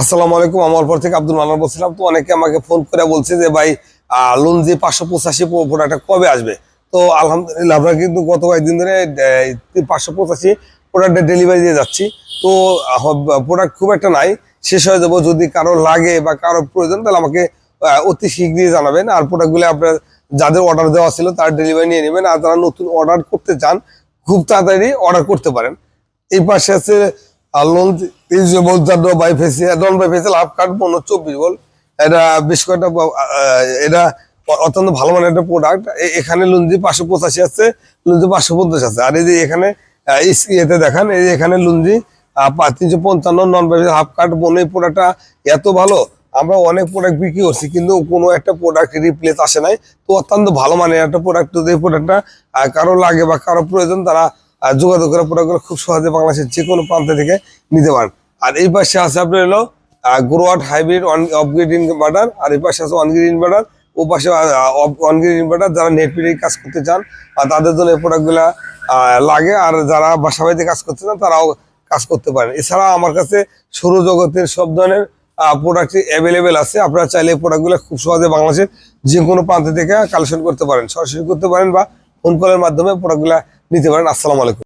আসসালামু আলাইকুম আমার পর থেকে আব্দুল মান্নান বলছিলাম। তো অনেকে আমাকে ফোন করে বলছে যে, ভাই লুঞ্জি পাঁচশো পঁচাশি প্রোডাক্টটা কবে আসবে? তো আলহামদুলিল্লাহ, আমরা কিন্তু গত কয়েকদিন ধরে পাঁচশো পঁচাশি প্রোডাক্টের ডেলিভারি দিয়ে যাচ্ছি। তো প্রোডাক্ট খুব একটা নাই, শেষ হয়ে যাব যদি কারও লাগে বা কারও প্রয়োজন, তাহলে আমাকে অতি শীঘ্রই জানাবেন। আর প্রোডাক্টগুলো আপনার, যাদের অর্ডার দেওয়া ছিল, তার ডেলিভারি নিয়ে নেবেন। আর যারা নতুন অর্ডার করতে চান, খুব তাড়াতাড়ি অর্ডার করতে পারেন। এই পাশে আছে লোন এই যে বলতাম bifacial non bifacial half cut পনেরো চব্বিশ বল। এটা বেশ কয়েকটা এটা অত্যন্ত ভালো মানের একটা প্রোডাক্ট এখানে লুঞ্জি পাঁচশো পঁচাশি আছে লুঞ্জি পাঁচশো পঞ্চাশ আছে। আর এই যে এখানে ইয়েতে দেখান, এই এখানে লুঞ্জি তিনশো পঞ্চান্ন নন বাইফেসিয়াল হাফ কার্ড বোন এই প্রোডাক্টটা এত ভালো, আমরা অনেক প্রোডাক্ট বিক্রি করছি, কিন্তু কোনো একটা প্রোডাক্ট রিপ্লেস আসে নাই। তো অত্যন্ত ভালো মানের একটা প্রোডাক্ট এই প্রোডাক্টটা কারও লাগে বা কারও প্রয়োজন, তারা আহ, যোগাযোগ করে প্রোডাক্টগুলো খুব সহজে বাংলাদেশের যে কোনো প্রান্ত থেকে নিতে পারেন আর এই পাশে আছে আপনার হলো Growatt hybrid off grid inverter আর এই পাশে আছে অনগ্রিড ইনভার্টার ও পাশে অনগ্রিড ইনভার্টার যারা নেট পেরিয়ে কাজ করতে চান আর তাদের জন্য এই প্রোডাক্টগুলো লাগে আর যারা বাসা বাড়িতে কাজ করতে চান তারাও কাজ করতে পারেন। এছাড়া আমার কাছে সৌরজগতের সব ধরনের প্রোডাক্ট অ্যাভেলেবেল আছে। আপনারা চাইলে এই প্রোডাক্টগুলো খুব সহজে বাংলাদেশের যে কোনো প্রান্ত থেকে কালেকশন করতে পারেন। সরাসরি করতে পারেন বা ফোন কলের মাধ্যমে প্রোডাক্টগুলো নিতে পারেন। আসসালামু আলাইকুম।